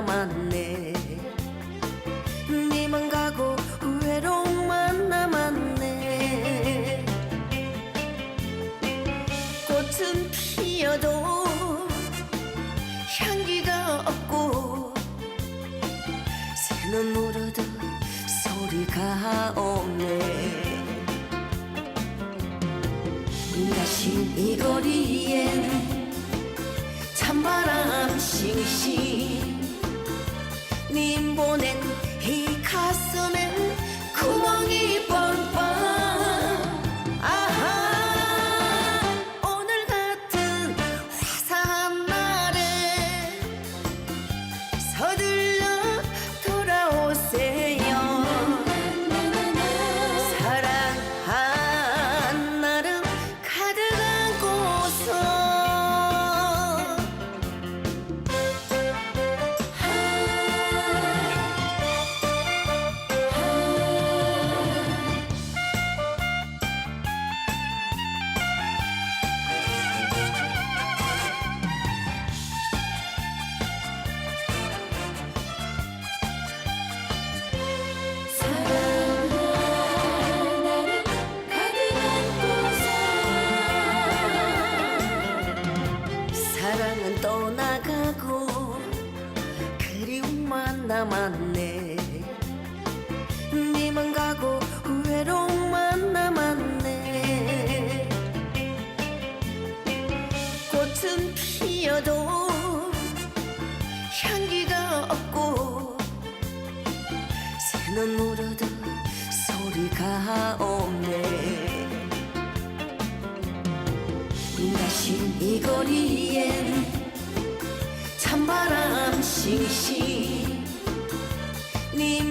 남았네. 니만 가고 외로움만 남았네. 꽃은 피어도 향기가 없고 새는 울어도 소리가 없네. 다시 이 거리엔 찬바람 싱싱 님 보낸 남았네. 니만 가고 외로움만 남았네. 꽃은 피어도 향기가 없고 새는 울어도 소리가 없네. 다시 이 거리엔 찬바람 싱싱 me